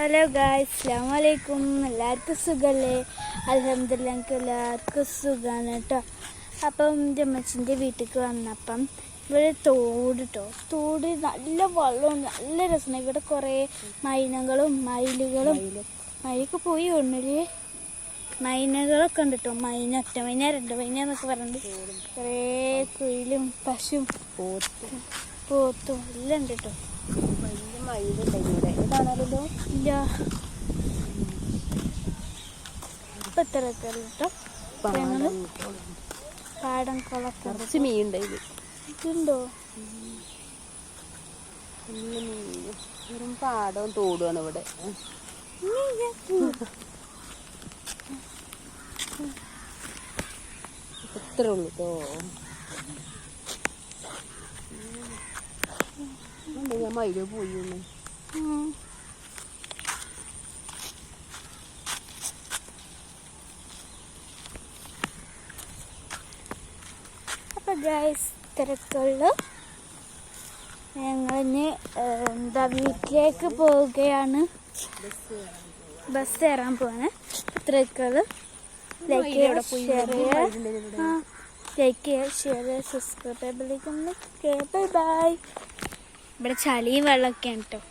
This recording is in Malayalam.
ഹലോ ഗായ് അസ്ലാം വലൈക്കും എല്ലാവർക്കും സുഖമല്ലേ അലഹമില്ല എനിക്ക് എല്ലാവർക്കും സുഖമാണ് കേട്ടോ അപ്പം ജമ്മച്ചിന്റെ വീട്ടിലേക്ക് വന്നപ്പം ഇവിടെ തോട് കേട്ടോ തോട് നല്ല വെള്ളവും നല്ല രസമാണ്. ഇവിടെ കുറേ മൈനകളും മയിലുകളും. മയിലൊക്കെ പോയി ഒന്നിൽ മൈനകളൊക്കെ ഉണ്ട് കേട്ടോ മൈന ഒറ്റ മൈന രണ്ട് മൈന എന്നൊക്കെ പറഞ്ഞിട്ട് കുറേ കുയിലും പശുവും പോത്ത് പോത്തും എല്ലാം ഉണ്ട് കേട്ടോ വലിയ മയിലുണ്ട് ഇവിടെ. ഇതാണല്ലോ ഇല്ല. ഇപ്പൊ എത്ര കേട്ടോ ഞങ്ങൾ പാടം കുറച്ച് മീനുണ്ട് ഇത്. ഇതുണ്ടോ? വെറും പാടവും തോടുമാണ് ഇവിടെ. ഇത്രേ ഉള്ളൂ കേട്ടോ ഞാൻ മയിൽ പോയി ഒന്ന്. ഉം. അപ്പൊ ഗൈസ് തിരക്കുള്ളൂ. ഞങ്ങളിന് എന്താ വീട്ടിലേക്ക് പോവുകയാണ്. ബസ് കയറാൻ പോവാണ്. തിരക്കുള്ളു ലൈക്ക് ചെയ്യുക ഷെയർ ചെയ്യുക. ലൈക്ക് ചെയ്യുക ഷെയർ ചെയ്യുക സബ്സ്ക്രൈബ് ബൈ ബൈ ഇവിടെ ചളിയും വെള്ളമൊക്കെയാണ് കേട്ടോ